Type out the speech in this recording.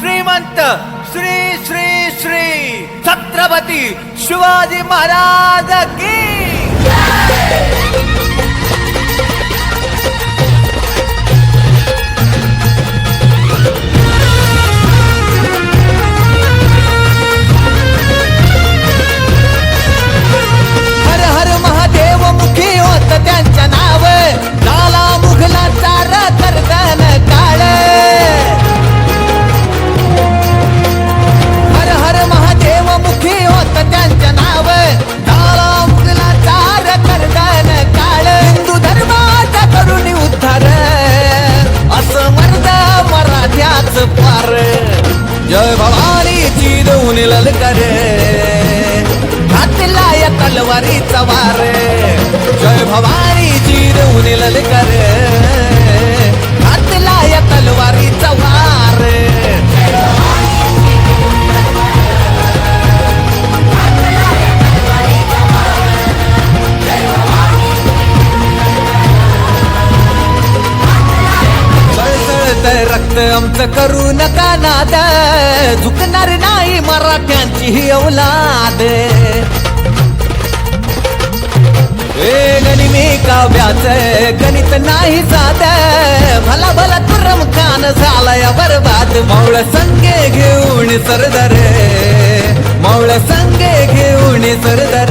श्रीमंत श्री श्री श्री छत्रपती शिवाजी महाराज की भवानीची देऊन ललकर घातला या तलवारीचा वार. जय भवानीची देऊन ललकर घातला या तलवारीचा वार. सळसळत रक्त आमचं करू नका नाद. झुकणार ना मराठ्यांची ही औलाद. ए गणिमी काव्याच गणित नाही जात. भला भला तुरम कान झालाय बरबाद. मावळ संगे घेऊन सरदार. मावळ संगे घेऊन सरदार.